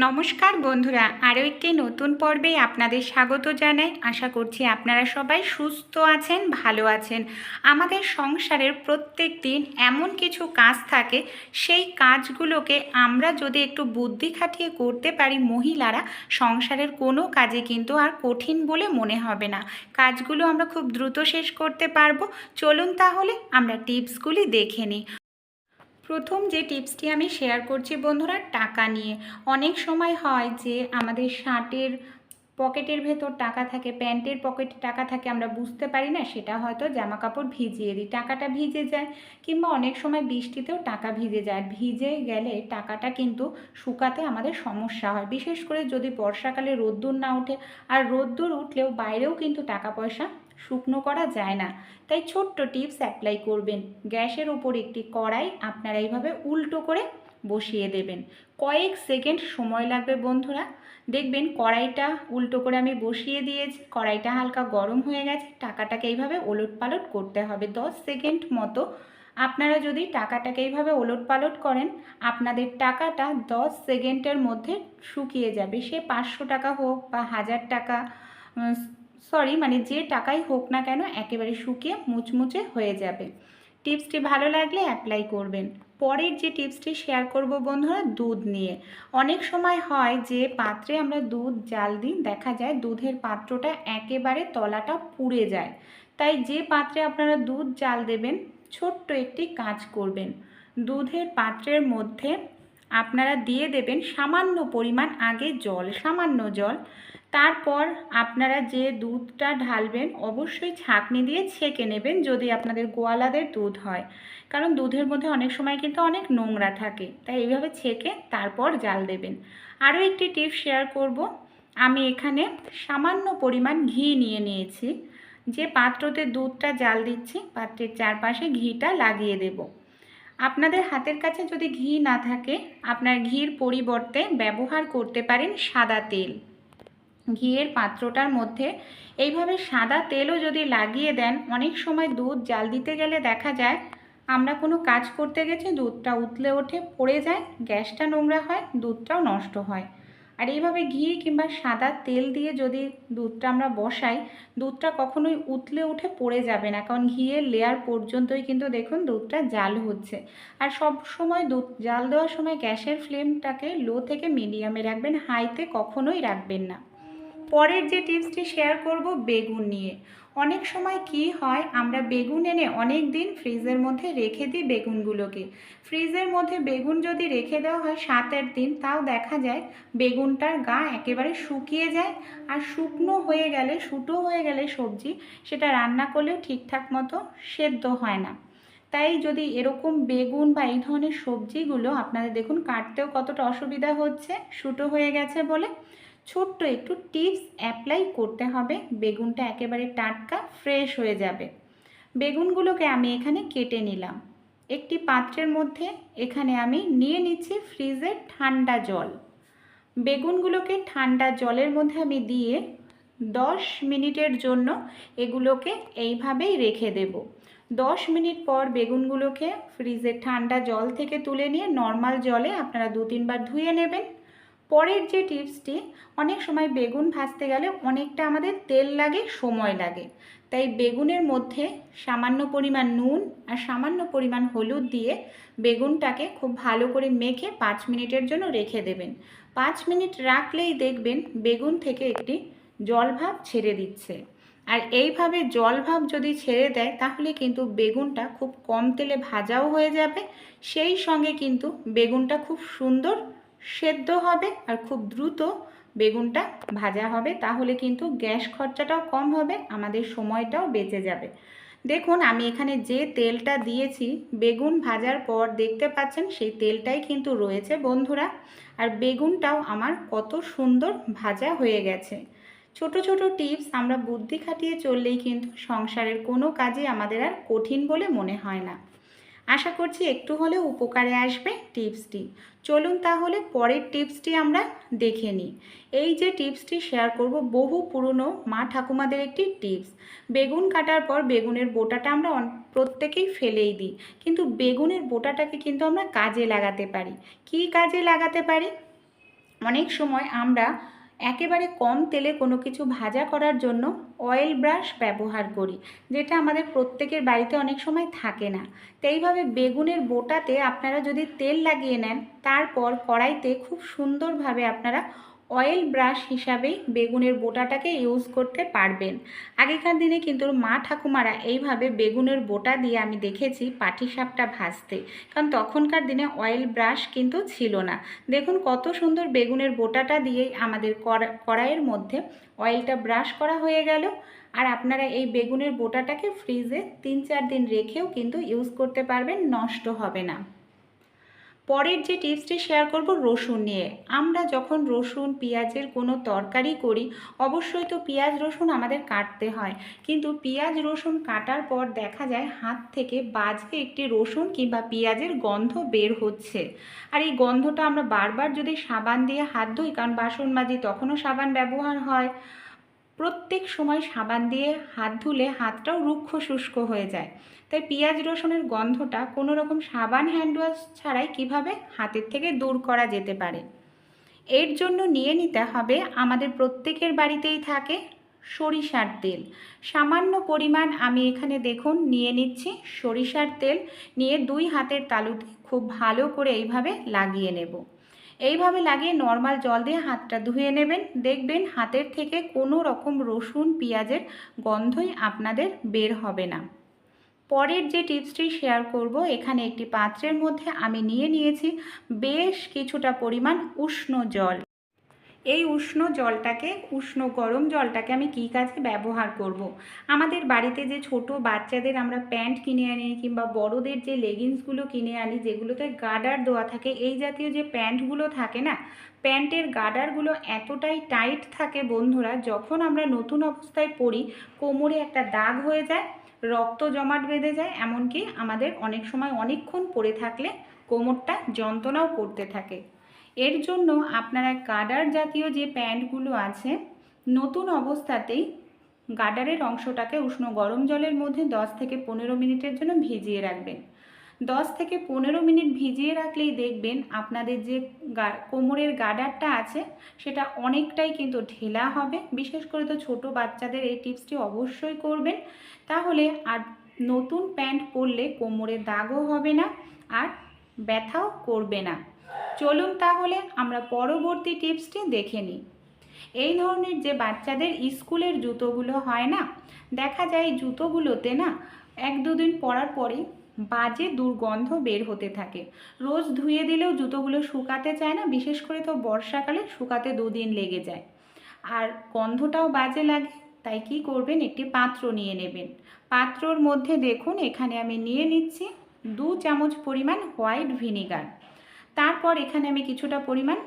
নমস্কার বন্ধুরা, আরও একটি নতুন পর্বে আপনাদের স্বাগত জানাই। আশা করছি আপনারা সবাই সুস্থ আছেন, ভালো আছেন। আমাদের সংসারের প্রত্যেক দিন এমন কিছু কাজ থাকে, সেই কাজগুলোকে আমরা যদি একটু বুদ্ধি খাটিয়ে করতে পারি, মহিলারা সংসারের কোনো কাজে কিন্তু আর কঠিন বলে মনে হবে না। কাজগুলো আমরা খুব দ্রুত শেষ করতে পারব। চলুন তাহলে আমরা টিপসগুলি দেখে নিই। প্রথম যে টিপসটি আমি শেয়ার করছি বন্ধুরা, টাকা নিয়ে। অনেক সময় হয় যে আমাদের শার্টের পকেটের ভেতর টাকা থাকে, প্যান্টের পকেটে টাকা থাকে, আমরা বুঝতে পারি না, সেটা হয়তো জামা কাপড় ভিজিয়ে দিই, টাকাটা ভিজে যায়। কিংবা অনেক সময় বৃষ্টিতেও টাকা ভিজে যায় ভিজে গেলে টাকাটা কিন্তু শুকাতে আমাদের সমস্যা হয়। বিশেষ করে যদি বর্ষাকালে রোদ্দুর না ওঠে, আর রোদ্দুর উঠলেও বাইরেও কিন্তু টাকা পয়সা শুকনো করা যায় না। তাই ছোট্ট টিপস অ্যাপ্লাই করবেন। গ্যাসের ওপর একটি কড়াই আপনারা এইভাবে উল্টো করে বসিয়ে দেবেন। কয়েক সেকেন্ড সময় লাগবে বন্ধুরা। দেখবেন কড়াইটা উল্টো করে আমি বসিয়ে দিয়েছি। কড়াইটা হালকা গরম হয়ে গেছে। টাকাটাকে এইভাবে ওলট পালট করতে হবে। দশ সেকেন্ড মতো আপনারা যদি টাকাটাকে এইভাবে ওলট পালট করেন, আপনাদের টাকাটা দশ সেকেন্ডের মধ্যে শুকিয়ে যাবে। সে পাঁচশো টাকা হোক বা হাজার টাকা সরি মানে যে টাকাই হোক না কেন একেবারে শুকিয়ে মুচমুচে হয়ে যাবে। টিপসটি ভালো লাগলে অ্যাপ্লাই করবেন। পরের যে টিপসটি শেয়ার করব বন্ধুরা, দুধ নিয়ে। অনেক সময় হয় যে পাত্রে আমরা দুধ, জাল দিন দেখা যায় দুধের পাত্রটা একেবারে তলাটা পুড়ে যায়। তাই যে পাত্রে আপনারা দুধ, জাল দেবেন, ছোট্ট একটি কাজ করবেন। দুধের পাত্রের মধ্যে আপনারা দিয়ে দেবেন সামান্য পরিমাণ আগে জল, সামান্য জল। তারপর আপনারা যে দুধটা ঢালবেন, অবশ্যই ছাঁকনি দিয়ে ছেঁকে নেবেন যদি আপনাদের গোয়ালাদের দুধ হয়। কারণ দুধের মধ্যে অনেক সময় কিন্তু অনেক নোংরা থাকে, তাই এইভাবে ছেঁকে তারপর জাল দেবেন। আরও একটি টিপস শেয়ার করব। আমি এখানে সামান্য পরিমাণ ঘি নিয়ে নিয়েছি। যে পাত্রতে দুধটা জাল দিচ্ছি, পাত্রের চারপাশে ঘিটা লাগিয়ে দেব। আপনাদের হাতের কাছে যদি ঘি না থাকে, আপনার ঘির পরিবর্তে ব্যবহার করতে পারেন সাদা তেল। ঘিয়ের পাত্রটার মধ্যে। এইভাবে সাদা তেলও যদি লাগিয়ে দেন, অনেক সময় দুধ জাল দিতে গেলে দেখা যায়, আমরা কোনো কাজ করতে গেছি, দুধটা উতলে ওঠে, পড়ে যায়, গ্যাসটা নোংরা হয়, দুধটাও নষ্ট হয়। আর এইভাবে ঘি কিংবা সাদা তেল দিয়ে যদি দুধটা আমরা বসাই, দুধটা কখনোই উতলে উঠে পড়ে যাবে না, কারণ ঘিয়ের লেয়ার পর্যন্তই কিন্তু দেখুন দুধটা জাল হচ্ছে। আর সব সময় দুধ জাল দেওয়ার সময় গ্যাসের ফ্লেমটাকে লো থেকে মিডিয়ামে রাখবেন হাইতে কখনোই রাখবেন না। পরের যে টিপসটি শেয়ার করব বেগুন নিয়ে। অনেক সময় কি হয়, আমরা বেগুন এনে অনেক দিন ফ্রিজের মধ্যে রেখে দিই বেগুনগুলোকে। ফ্রিজের মধ্যে বেগুন যদি রেখে দেওয়া হয় সাত আট দিন, তাও দেখা যায় বেগুনটার গা একেবারে শুকিয়ে যায় আর শুকনো হয়ে গেলে, শুটো হয়ে গেলে সবজি সেটা রান্না করলেও ঠিকঠাক মতো সেদ্ধ হয় না। তাই যদি এরকম বেগুন বা এই ধরনের সবজিগুলো, আপনাদের দেখুন কাটতেও কতটা অসুবিধা হচ্ছে, শুটো হয়ে গেছে বলে। ছোট্ট একটু টিপস অ্যাপ্লাই করতে হবে। বেগুনটা একেবারে টাটকা ফ্রেশ হয়ে যাবে। বেগুনগুলোকে আমি এখানে কেটে নিলাম। একটি পাত্রের মধ্যে এখানে আমি নিয়ে নিচ্ছি ফ্রিজের ঠান্ডা জল। বেগুনগুলোকে ঠান্ডা জলের মধ্যে আমি দিয়ে দশ মিনিটের জন্য এগুলোকে এইভাবেই রেখে দেব। দশ মিনিট পর বেগুনগুলোকে ফ্রিজের ঠান্ডা জল থেকে তুলে নিয়ে নর্মাল জলে আপনারা দু তিনবার ধুয়ে নেবেন। পরের যে টিপসটি, অনেক সময় বেগুন ভাজতে গেলে অনেকটা আমাদের তেল লাগে, সময় লাগে। তাই বেগুনের মধ্যে সামান্য পরিমাণ নুন আর সামান্য পরিমাণ হলুদ দিয়ে বেগুনটাকে খুব ভালো করে মেখে পাঁচ মিনিটের জন্য রেখে দেবেন। পাঁচ মিনিট রাখলেই দেখবেন বেগুন থেকে একটি জলভাব ছেড়ে দিচ্ছে। আর এইভাবে জলভাব যদি ছেড়ে দেয়, তাহলে কিন্তু বেগুনটা খুব কম তেলে ভাজাও হয়ে যাবে। সেই সঙ্গে কিন্তু বেগুনটা খুব সুন্দর সেদ্ধ হবে আর খুব দ্রুত বেগুনটা ভাজা হবে, তাহলে কিন্তু গ্যাস খরচাটাও কম হবে, আমাদের সময়টাও বেঁচে যাবে। দেখুন, আমি এখানে যে তেলটা দিয়েছি, বেগুন ভাজার পর দেখতে পাচ্ছেন সেই তেলটাই কিন্তু রয়েছে, বন্ধুরা। আর বেগুনটাও আমার কত সুন্দর ভাজা হয়ে গেছে। ছোট ছোট টিপস, আমরা বুদ্ধি খাটিয়ে চললেই কিন্তু সংসারের কোনো কাজে আমাদের আর কঠিন বলে মনে হয় না। আশা করছি একটু হলেও উপকারে আসবে টিপসটি। চলুন তাহলে পরের টিপসটি আমরা দেখে নিই। এই যে টিপসটি শেয়ার করব বহু পুরনো মা ঠাকুমাদের একটি টিপস। বেগুন কাটার পর বেগুনের বোটাটা আমরা প্রত্যেকেই ফেলেই দিই। কিন্তু বেগুনের বোটাটাকে কিন্তু আমরা কাজে লাগাতে পারি। কি কাজে লাগাতে পারি? অনেক সময় আমরা একেবারে কম তেলে কোনো কিছু ভাজা করার জন্য অয়েল ব্রাশ ব্যবহার করি, যেটা আমাদের প্রত্যেকের বাড়িতে অনেক সময় থাকে না। তো এইভাবে বেগুনের বোটাতে আপনারা যদি তেল লাগিয়ে নেন, তারপর কড়াইতে খুব সুন্দরভাবে আপনারা অয়েল ব্রাশ হিসাবেই বেগুনের বোটাটাকে ইউজ করতে পারবেন। আগেকার দিনে কিন্তু মা ঠাকুমারা এইভাবে বেগুনের বোটা দিয়ে আমি দেখেছি পাটিসাপটা ভাজতে। কারণ তখনকার দিনে অয়েল ব্রাশ কিন্তু ছিল না। দেখুন কত সুন্দর বেগুনের বোটাটা দিয়েই আমাদের কড়া- কড়াইয়ের মধ্যে অয়েলটা ব্রাশ করা হয়ে গেল। আর আপনারা এই বেগুনের বোটাটাকে ফ্রিজে তিন চার দিন রেখেও কিন্তু ইউজ করতে পারবেন, নষ্ট হবে না। পরের যে টিপসটি শেয়ার করব রসুন নিয়ে। আমরা যখন রসুন, পেঁয়াজের কোনো তরকারি করি, অবশ্যই তো পেঁয়াজ, রসুন আমাদের কাটতে হয়। কিন্তু পেঁয়াজ, রসুন কাটার পর দেখা যায় হাত থেকে বাজে একটি রসুন কিংবা পেঁয়াজের গন্ধ বের হচ্ছে। আর এই গন্ধটা আমরা বারবার যদি সাবান দিয়ে হাত ধুই, কারণ বাসন মাজি তখনও সাবান ব্যবহার হয়। প্রত্যেক সময় সাবান দিয়ে হাত ধুলে হাতটাও রুক্ষ শুষ্ক হয়ে যায়। তাই পেঁয়াজ রসুনের গন্ধটা কোনো রকম সাবান হ্যান্ড ওয়াশ ছাড়াই কীভাবে হাতের থেকে দূর করা যেতে পারে? এর জন্য নিয়ে নিতে হবে আমাদের প্রত্যেকের বাড়িতেই থাকে সরিষার তেল। সামান্য পরিমাণ আমি এখানে দেখুন নিয়ে নিচ্ছি সরিষার তেল। নিয়ে দুই হাতের তালুতে খুব ভালো করে এইভাবে লাগিয়ে নেব। এইভাবে লাগিয়ে নর্মাল জল দিয়ে হাতটা ধুয়ে নেবেন। দেখবেন হাতের থেকে কোনো রকম রসুন, পেঁয়াজের গন্ধই আপনাদের বের হবে না। পরের যে টিপসটি শেয়ার করব, এখানে একটি পাত্রের মধ্যে আমি নিয়ে নিয়েছি বেশ কিছুটা পরিমাণ উষ্ণ জল। এই উষ্ণ জলটাকে, উষ্ণ গরম জলটাকে আমি কী কাজে ব্যবহার করব। আমাদের বাড়িতে যে ছোট বাচ্চাদের আমরা প্যান্ট কিনে আনি কিংবা বড়দের যে লেগিংসগুলো কিনে আনি, যেগুলোতে গার্ডার দেওয়া থাকে, এই জাতীয় যে প্যান্টগুলো থাকে না, প্যান্টের গার্ডারগুলো এতটাই টাইট থাকে বন্ধুরা, যখন আমরা নতুন অবস্থায় পরি কোমরে একটা দাগ হয়ে যায়, রক্ত জমাট বেঁধে যায়, এমনকি আমাদের অনেক সময় অনেকক্ষণ পরে থাকলে কোমরটা যন্ত্রণাও করতে থাকে এর জন্য আপনারা গার্ডার জাতীয় যে প্যান্টগুলো আছে, নতুন অবস্থাতেই গার্ডারের অংশটাকে উষ্ণ গরম জলের মধ্যে 10 থেকে পনেরো মিনিটের জন্য ভিজিয়ে রাখবেন। 10 থেকে পনেরো মিনিট ভিজিয়ে রাখলেই দেখবেন আপনাদের যে কোমরের গার্ডারটা আছে, সেটা অনেকটাই কিন্তু ঢেলা হবে। বিশেষ করে তো ছোট বাচ্চাদের এই টিপসটি অবশ্যই করবেন। তাহলে আর নতুন প্যান্ট পরলে কোমরে দাগও হবে না, আর ব্যথাও করবে না। চলুন তাহলে আমরা পরবর্তী টিপসটি দেখে নিই। এই ধরনের যে বাচ্চাদের স্কুলের জুতোগুলো হয় না, দেখা যায় জুতোগুলোতে না এক দুদিন পরার পরেই বাজে দুর্গন্ধ বের হতে থাকে। রোজ ধুয়ে দিলেও জুতোগুলো শুকাতে চায় না, বিশেষ করে তো বর্ষাকালে শুকাতে দুদিন লেগে যায়। আর গন্ধটাও বাজে লাগে, তাই কি করবেন, একটি পাত্র নিয়ে নেবেন। পাত্রর মধ্যে দেখুন, এখানে আমি নিয়ে নিচ্ছি দু চামচ পরিমাণ হোয়াইট ভিনিগার। তারপর এখানে আমি কিছুটা পরিমাণ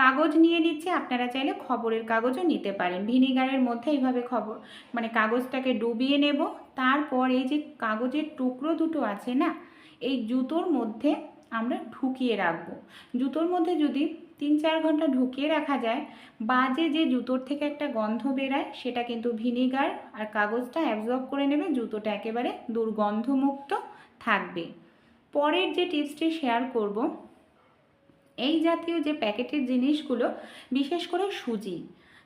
কাগজ নিয়ে নিচ্ছি। আপনারা চাইলে খবরের কাগজও নিতে পারেন। ভিনিগারের মধ্যে এইভাবে খবর মানে কাগজটাকে ডুবিয়ে নেব। তারপর এই যে কাগজের টুকরো দুটো আছে না, এই জুতোর মধ্যে আমরা ঢুকিয়ে রাখব। জুতোর মধ্যে যদি তিন চার ঘণ্টা ঢুকিয়ে রাখা যায়, বাজে যে জুতোর থেকে একটা গন্ধ বেরায়, সেটা কিন্তু ভিনিগার আর কাগজটা অ্যাবজর্ব করে নেবে। জুতোটা একেবারে দুর্গন্ধমুক্ত থাকবে। পরের যে টিপসটি শেয়ার করব, এই জাতীয় যে প্যাকেটের জিনিসগুলো, বিশেষ করে সুজি।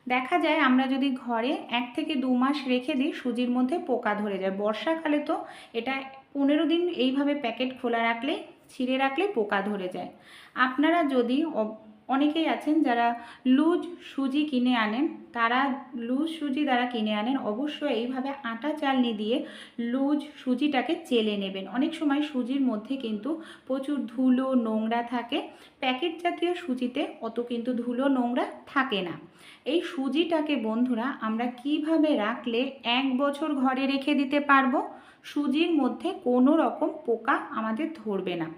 দেখা যায় আমরা যদি ঘরে এক থেকে দু মাস রেখে দিই, সুজির মধ্যে পোকা ধরে যায়। বর্ষাকালে তো এটা পনেরো দিন এইভাবে প্যাকেট খোলা রাখলে ছিঁড়ে রাখলে পোকা ধরে যায়। আপনারা যদি অনেকেই আছেন যারা লুজ সুজি কিনে আনেন। তারা লুজ সুজি দ্বারা কিনে আনেন। অবশ্যই এইভাবে আটা চালনি দিয়ে লুজ সুজিটাকে চেলে নেবেন। অনেক সময় সুজির মধ্যে কিন্তু প্রচুর ধুলো, নোংরা থাকে। প্যাকেট জাতীয় সুজিতে অত কিন্তু ধুলো, নোংরা থাকে না। এই সুজিটাকে বন্ধুরা আমরা কীভাবে রাখলে এক বছর ঘরে রেখে দিতে পারব? সুজির মধ্যে কোনো রকম পোকা আমাদের ধরবে না।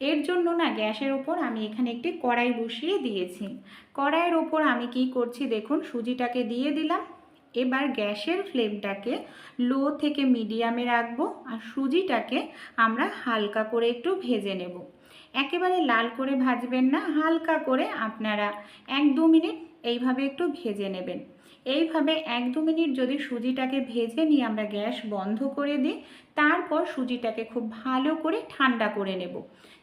এর জন্য না গ্যাসের ওপর আমি এখানে একটি কড়াই বসিয়ে দিয়েছি। কড়াইয়ের ওপর আমি কি করছি দেখুন, সুজিটাকে দিয়ে দিলাম। এবার গ্যাসের ফ্লেমটাকে লো থেকে মিডিয়ামে রাখব আর সুজিটাকে আমরা হালকা করে একটু ভেজে নেব। একেবারে লাল করে ভাজবেন না, হালকা করে আপনারা এক দু মিনিট এইভাবে একটু ভেজে নেবেন। এইভাবে এক দু মিনিট যদি সুজিটাকে ভেজে নিয়ে আমরা গ্যাস বন্ধ করে দিই, তারপর সুজিটাকে খুব ভালো করে ঠান্ডা করে নেব।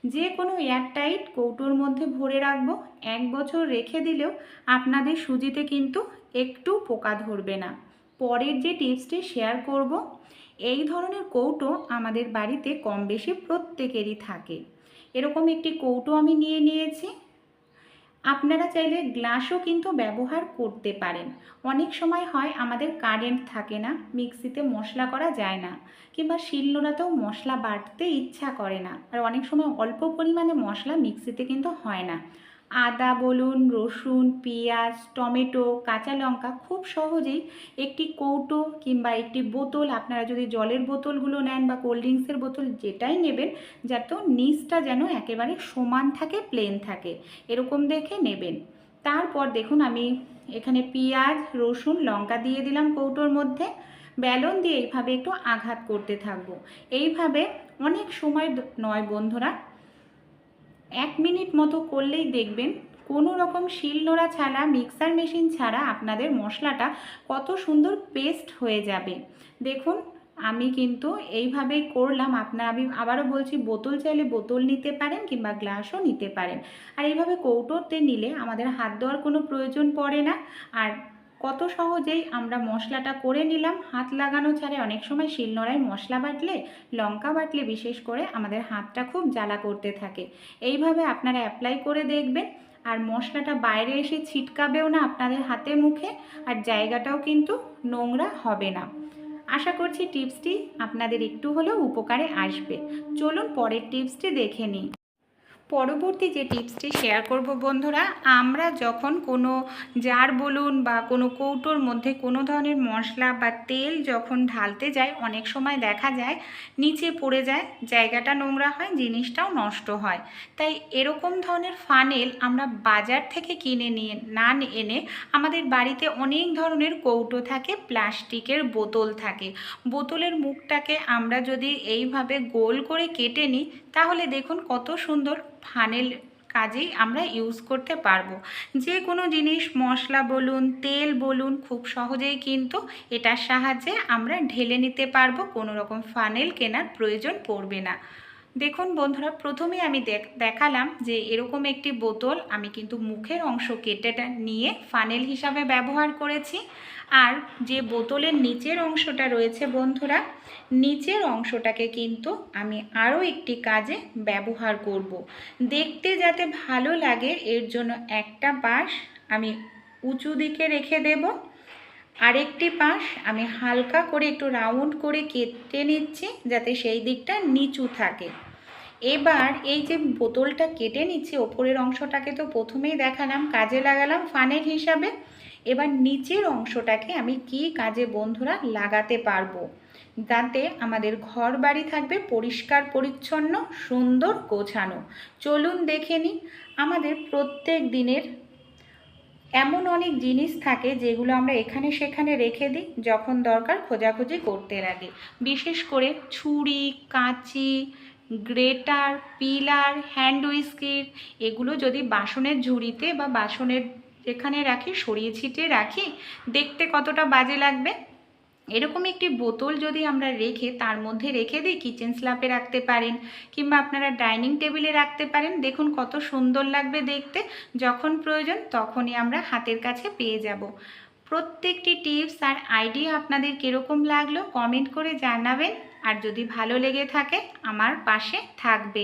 যে কোনো এয়ারটাইট কৌটোর মধ্যে ভরে রাখব। এক বছর রেখে দিলেও আপনাদের সুজিতে কিন্তু একটু পোকা ধরবে না। পরের যে টিপসটি শেয়ার করব, এই ধরনের কৌটো আমাদের বাড়িতে কম বেশি প্রত্যেকেরই থাকে। এরকম একটি কৌটো আমি নিয়ে নিয়েছি। আপনারা চাইলে গ্লাসও কিন্তু ব্যবহার করতে পারেন। অনেক সময় হয় আমাদের কারেন্ট থাকে না, মিক্সিতে মশলা করা যায় না, কিংবা শিলনোড়াতেও মশলা বাটতে ইচ্ছা করে না। আর অনেক সময় অল্প পরিমাণে মশলা মিক্সিতে কিন্তু হয় না। আদা বলুন রসুন, পেঁয়াজ, টমেটো, কাঁচা লঙ্কা খুব সহজেই একটি কৌটো কিংবা একটি বোতল, আপনারা যদি জলের বোতলগুলো নেন বা কোল্ড ড্রিঙ্কসের বোতল যেটাই নেবেন যাতে নিচটা যেন একেবারে সমান থাকে প্লেন থাকে, এরকম দেখে নেবেন। তারপর দেখুন, আমি এখানে পেঁয়াজ, রসুন, লঙ্কা দিয়ে দিলাম কৌটোর মধ্যে। বেলন দিয়ে এইভাবে একটু আঘাত করতে থাকব। এইভাবে অনেক সময় নয় বন্ধুরা এক মিনিট মতো করলেই দেখবেন কোনো রকম শিলনোড়া ছাড়া, মিক্সার মেশিন ছাড়া আপনাদের মশলাটা কত সুন্দর পেস্ট হয়ে যাবে। দেখুন, আমি কিন্তু এইভাবেই করলাম। আপনার, আমি আবারও বলছি, বোতল চাইলে বোতল নিতে পারেন কিংবা গ্লাসও নিতে পারেন। আর এইভাবে কৌটোতে নিলে আমাদের হাত দেওয়ার কোনো প্রয়োজন পড়ে না। আর কত সহজেই আমরা মশলাটা করে নিলাম। হাত লাগানো ছাড়া অনেক সময় শিলনোড়ায় মশলা বাটলে, লঙ্কা বাটলে বিশেষ করে আমাদের হাতটা খুব জ্বালা করতে থাকে। এইভাবে আপনারা অ্যাপ্লাই করে দেখবেন। আর মশলাটা বাইরে এসে ছিটকাবেও না আপনাদের হাতে মুখে। আর জায়গাটাও কিন্তু নোংরা হবে না। আশা করছি টিপসটি আপনাদের একটু হলেও উপকারে আসবে। চলুন পরের টিপসটি দেখে নিই। পরবর্তী যে টিপসটি শেয়ার করব বন্ধুরা, আমরা যখন কোনো জার বলুন বা কোনো কৌটোর মধ্যে কোনো ধরনের মশলা বা তেল যখন ঢালতে যাই, অনেক সময় দেখা যায় নিচে পড়ে যায়, জায়গাটা নোংরা হয়, জিনিসটাও নষ্ট হয়। তাই এরকম ধরনের ফানেল আমরা বাজার থেকে কিনে নিয়ে, না এনে আমাদের বাড়িতে অনেক ধরনের কৌটো থাকে, প্লাস্টিকের বোতল থাকে। বোতলের মুখটাকে আমরা যদি এইভাবে গোল করে কেটে নিই, তাহলে দেখুন কত সুন্দর ফানেল কাজেই আমরা ইউজ করতে পারব। যে কোনো জিনিস, মশলা বলুন, তেল বলুন, খুব সহজেই কিন্তু এটার সাহায্যে আমরা ঢেলে নিতে পারব, কোনো রকম ফানেল কেনার প্রয়োজন পড়বে না। দেখুন বন্ধুরা প্রথমে আমি দেখালাম যে এরকম একটি বোতল আমি কিন্তু মুখের অংশ কেটে নিয়ে ফানেল হিসাবে ব্যবহার করেছি। আর যে বোতলের নিচের অংশটা রয়েছে বন্ধুরা নিচের অংশটাকে কিন্তু আমি আরও একটি কাজে ব্যবহার করব। দেখতে যাতে ভালো লাগে, এর জন্য একটা পাশ আমি উঁচু দিকে রেখে দেব। আরেকটি পাশ আমি হালকা করে একটু রাউন্ড করে কেটে নিচ্ছি, যাতে সেই দিকটা নিচু থাকে। এবার এই যে বোতলটা কেটে নিচ্ছি, ওপরের অংশটাকে তো প্রথমেই দেখালাম, কাজে লাগালাম, ফানের হিসাবে। এবার নিচের অংশটাকে আমি কি কাজে বন্ধুরা লাগাতে পারব? যাতে আমাদের ঘর বাড়ি থাকবে পরিষ্কার, পরিচ্ছন্ন, সুন্দর, গোছানো। চলুন দেখে নিই, আমাদের প্রত্যেক দিনের এমন অনেক জিনিস থাকে যেগুলো আমরা এখানে সেখানে রেখে দিই যখন দরকার খোঁজাখুঁজি করতে লাগে। বিশেষ করে ছুরি, কাঁচি, গ্রেটার, পিলার, হ্যান্ড উইস্কির, এগুলো যদি বাসনের ঝুড়িতে বা বাসনের যেখানে রাখি, সরিয়ে ছিটিয়ে রাখি, দেখতে কতটা বাজে লাগবে? এরকম একটি বোতল যদি আমরা রেখে, তার মধ্যে রেখে দিই কিচেন স্ল্যাপে রাখতে পারেন কিংবা আপনারা ডাইনিং টেবিলে রাখতে পারেন, দেখুন কত সুন্দর লাগবে দেখতে। যখন প্রয়োজন তখনই আমরা হাতের কাছে পেয়ে যাব। প্রত্যেকটি টিপস আর আইডিয়া আপনাদের কীরকম লাগল কমেন্ট করে জানাবেন। আর যদি ভালো লেগে থাকে, আমার পাশে থাকবেন।